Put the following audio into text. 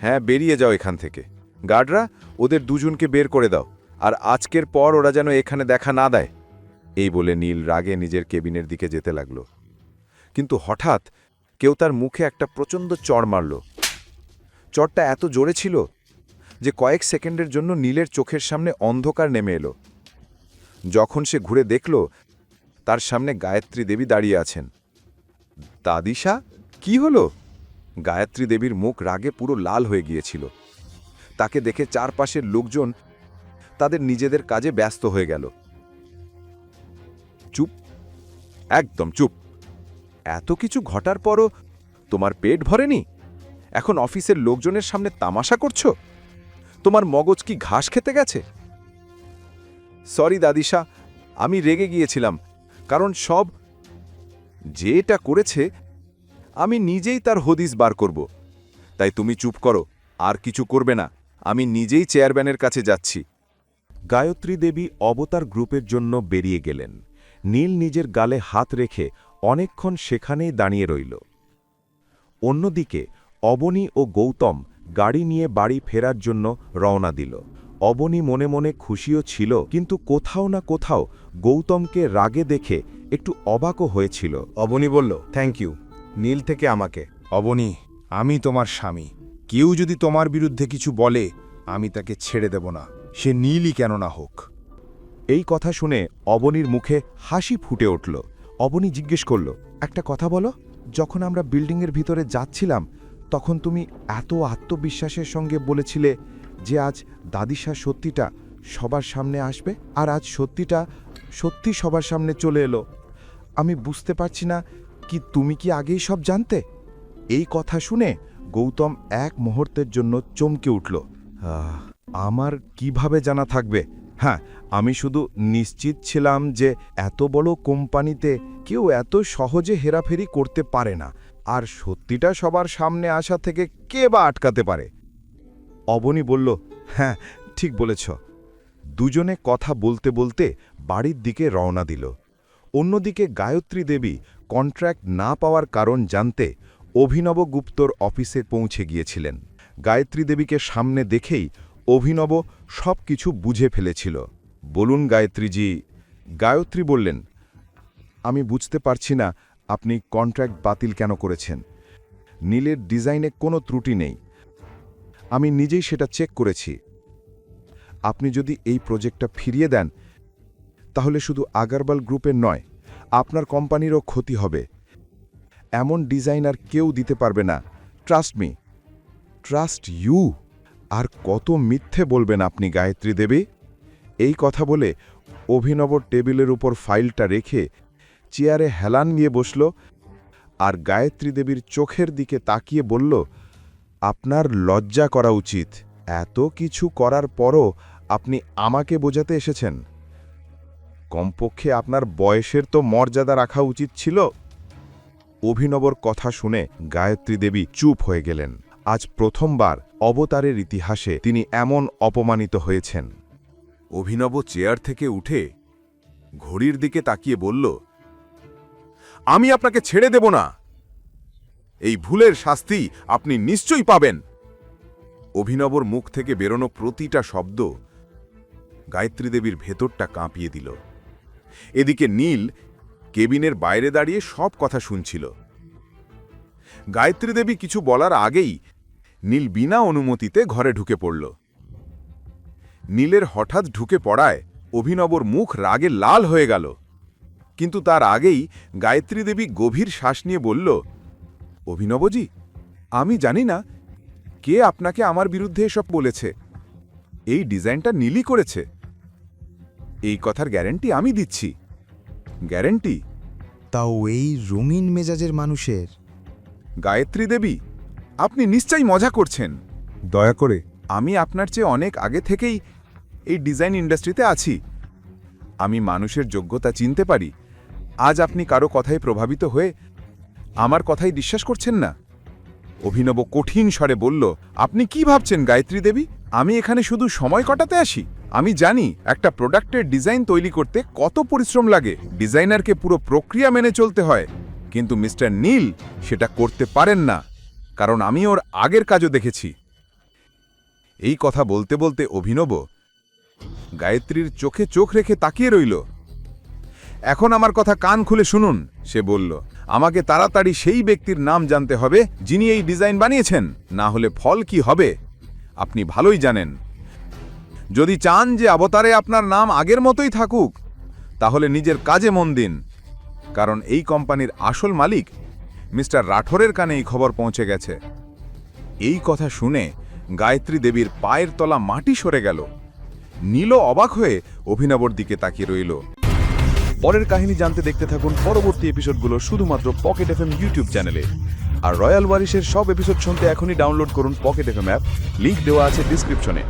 হ্যাঁ বেরিয়ে যাও এখান থেকে। গার্ডরা, ওদের দুজনকে বের করে দাও। আর আজকের পর ওরা যেন এখানে দেখা না দেয়। এই বলে নীল রাগে নিজের কেবিনের দিকে যেতে লাগল। কিন্তু হঠাৎ কেউ তার মুখে একটা প্রচণ্ড চড় মারল। চড়টা এত জোরে ছিল যে কয়েক সেকেন্ডের জন্য নীলের চোখের সামনে অন্ধকার নেমে এলো। যখন সে ঘুরে দেখল, তার সামনে গায়ত্রী দেবী দাঁড়িয়ে আছেন। দাদিশা, কি হলো? গায়ত্রী দেবীর মুখ রাগে পুরো লাল হয়ে গিয়েছিল। তাকে দেখে চারপাশের লোকজন তাদের নিজেদের কাজে ব্যস্ত হয়ে গেল। চুপ, একদম চুপ। এত কিছু ঘটার পরও তোমার পেট ভরেনি? এখন অফিসের লোকজনের সামনে তামাশা করছ? তোমার মগজ কি ঘাস খেতে গেছে? সরি দাদিশা, আমি রেগে গিয়েছিলাম, কারণ সব যে এটা করেছে আমি নিজেই তার হদিস বার করব। তাই তুমি চুপ করো, আর কিছু করবে না। আমি নিজেই চেয়ারম্যানের কাছে যাচ্ছি। গায়ত্রী দেবী অবতার গ্রুপের জন্য বেরিয়ে গেলেন। নীল নিজের গালে হাত রেখে অনেকক্ষণ সেখানেই দাঁড়িয়ে রইল। অন্যদিকে অবনী ও গৌতম গাড়ি নিয়ে বাড়ি ফেরার জন্য রওনা দিল। অবনী মনে মনে খুশিও ছিল, কিন্তু কোথাও না কোথাও গৌতমকে রাগে দেখে একটু অবাকও হয়েছিল। অবনী বলল থ্যাংক ইউ নীল থেকে আমাকে, অবনী, আমি তোমার স্বামী। কেউ যদি তোমার বিরুদ্ধে কিছু বলে, আমি তাকে ছেড়ে দেব না। সে নীলই কেন না হোক। এই কথা শুনে অবনীর মুখে হাসি ফুটে উঠল। অবনী জিজ্ঞেস করল, একটা কথা বলো, যখন আমরা বিল্ডিংয়ের ভিতরে যাচ্ছিলাম, তখন তুমি এত আত্মবিশ্বাসের সঙ্গে বলেছিলে যে আজ দাদিশা সত্যিটা সবার সামনে আসবে আর আজ সত্যিটা সত্যি সবার সামনে চলে এলো। আমি বুঝতে পারছি না কি তুমি কি আগেই সব জানতে? এই কথা শুনে গৌতম এক মুহূর্তের জন্য চমকে উঠল। আমার কীভাবে জানা থাকবে? হ্যাঁ আমি শুধু নিশ্চিত ছিলাম যে এত বড় কোম্পানিতে কেউ এত সহজে হেরাফেরি করতে পারে না। আর সত্যিটা সবার সামনে আসা থেকে কে বা আটকাতে পারে? অবনী বলল হ্যাঁ ঠিক বলেছ। দুজনে কথা বলতে বলতে বাড়ির দিকে রওনা দিল। অন্যদিকে গায়ত্রী দেবী কন্ট্রাক্ট না পাওয়ার কারণ জানতে অভিনব গুপ্তর অফিসে পৌঁছে গিয়েছিলেন। গায়ত্রী দেবীকে সামনে দেখেই অভিনব সব কিছু বুঝে ফেলেছিল। বলুন, গায়ত্রীজি, গায়ত্রী বললেন, আমি বুঝতে পারছি না আপনি কন্ট্রাক্ট বাতিল কেন করেছেন। নীলের ডিজাইনে কোনো ত্রুটি নেই। আমি নিজেই সেটা চেক করেছি। আপনি যদি এই প্রজেক্টটা ফিরিয়ে দেন, তাহলে শুধু আগারবাল গ্রুপের নয় আপনার কোম্পানিরও ক্ষতি হবে। এমন ডিজাইন আর কেউ দিতে পারবে না। ট্রাস্ট মি ট্রাস্ট ইউ আর কত মিথ্যে বলবেন আপনি গায়ত্রী দেবী? এই কথা বলে অভিনব টেবিলের উপর ফাইলটা রেখে চেয়ারে হেলান নিয়ে বসল আর গায়ত্রী দেবীর চোখের দিকে তাকিয়ে বলল, আপনার লজ্জা করা উচিত। এত কিছু করার পরও আপনি আমাকে বোঝাতে এসেছেন। কমপক্ষে আপনার বয়সের তো মর্যাদা রাখা উচিত ছিল। অভিনবর কথা শুনে গায়ত্রী দেবী চুপ হয়ে গেলেন। আজ প্রথমবার অবতারের ইতিহাসে তিনি এমন অপমানিত হয়েছেন। অভিনব চেয়ার থেকে উঠে ঘড়ির দিকে তাকিয়ে বলল, আমি আপনাকে ছেড়ে দেব না। এই ভুলের শাস্তি আপনি নিশ্চয়ই পাবেন। অভিনবর মুখ থেকে বেরোনো প্রতিটা শব্দ গায়ত্রী দেবীর ভেতরটা কাঁপিয়ে দিল। এদিকে নীল কেবিনের বাইরে দাঁড়িয়ে সব কথা শুনছিল। গায়ত্রী দেবী কিছু বলার আগেই নীল বিনা অনুমতিতে ঘরে ঢুকে পড়ল। নীলের হঠাৎ ঢুকে পড়ায় অভিনবর মুখ রাগে লাল হয়ে গেল। কিন্তু তার আগেই গায়ত্রী দেবী গভীর শ্বাস নিয়ে বলল, অভিনবজি, আমি জানি না কে আপনাকে আমার বিরুদ্ধে এসব বলেছে। এই ডিজাইনটা নীলই করেছে। এই কথার গ্যারেন্টি আমি দিচ্ছি। গ্যারেন্টি তাও এই রঙিন মেজাজের মানুষের? গায়ত্রী দেবী আপনি নিশ্চয়ই মজা করছেন। দয়া করে। আমি আপনার চেয়ে অনেক আগে থেকেই এই ডিজাইন ইন্ডাস্ট্রিতে আছি। আমি মানুষের যোগ্যতা চিনতে পারি। আজ আপনি কারও কথায় প্রভাবিত হয়ে আমার কথাই বিশ্বাস করছেন না। অভিনব কঠিন স্বরে বলল আপনি কি ভাবছেন গায়ত্রী দেবী? আমি এখানে শুধু সময় কাটাতে আসি। আমি জানি একটা প্রোডাক্টের ডিজাইন তৈরি করতে কত পরিশ্রম লাগে। ডিজাইনারকে পুরো প্রক্রিয়া মেনে চলতে হয়। কিন্তু মিস্টার নীল সেটা করতে পারেন না, কারণ আমি ওর আগের কাজও দেখেছি। এই কথা বলতে বলতে অভিনব গায়ত্রীর চোখে চোখ রেখে তাকিয়ে রইল। এখন আমার কথা কান খুলে শুনুন, সে বলল। আমাকে তাড়াতাড়ি সেই ব্যক্তির নাম জানতে হবে যিনি এই ডিজাইন বানিয়েছেন, না হলে ফল কি হবে? আপনি ভালোই জানেন। যদি চান যে অবতারে আপনার নাম আগের মতোই থাকুক, তাহলে নিজের কাজে মন দিন। কারণ এই কোম্পানির আসল মালিক মিস্টার রাঠোরের কানে এই খবর পৌঁছে গেছে। এই কথা শুনে গায়ত্রী দেবীর পায়ের তলা মাটি সরে গেল। নীল অবাক হয়ে অভিনবর দিকে তাকিয়ে রইল। পরের কাহিনী জানতে দেখতে থাকুন পরবর্তী এপিসোডগুলো শুধুমাত্র পকেট এফএম ইউটিউব চ্যানেলে আর রয়্যাল ওয়ারিশের সব এপিসোড শুনতে এখনই ডাউনলোড করুন পকেট এফএম অ্যাপ লিংক দেওয়া আছে ডিসক্রিপশনে